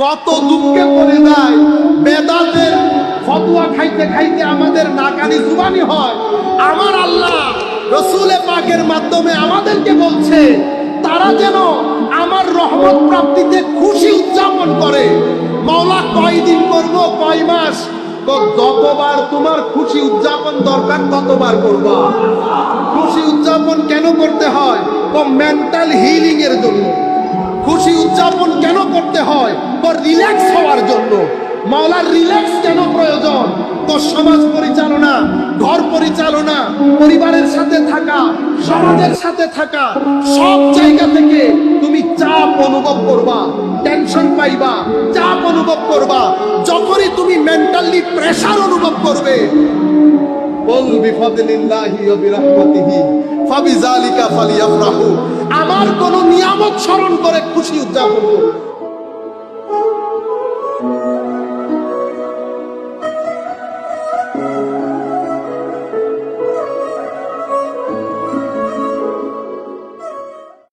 কত দুঃখে পড়ে যায়। বেদাতের ফতুয়া খাইতে খাইতে আমাদের নাকানি জুবানি হয়। আমার আল্লাহ রসুলে পাকের মাধ্যমে আমাদেরকে বলছে, তারা যেন আমার রহমত প্রাপ্তিতে খুশি উদযাপন করে। মাওলা, কয়দিন করব? কয় মাস? যতবার তোমার খুশি উদযাপন দরকার, ততবার করবা। খুশি উদযাপন কেন করতে হয়? মেন্টাল হিলিং এর জন্য। খুশি উদযাপন কেন করতে হয়? তো রিল্যাক্স হওয়ার জন্য। মাওলার রিল্যাক্স কেন প্রয়োজন? তো সমাজ পরিচালনা, ঘর পরিচালনা, পরিবারের সাথে থাকা, সমাজের সাথে থাকা, সব জায়গা থেকে তুমি চাপ অনুভব করবা টেনশন পাইবা, চাপ অনুভব করবা। যখনই তুমি মেন্টালি প্রেসার অনুভব করবে, বল বিফাদিলিল্লাহি ওয়া বিরহমাতিহি ফাবিযালিকা ফালিয়াফরাহু। আমার কোন নিয়ামত স্মরণ করে খুশি উদযাপন করো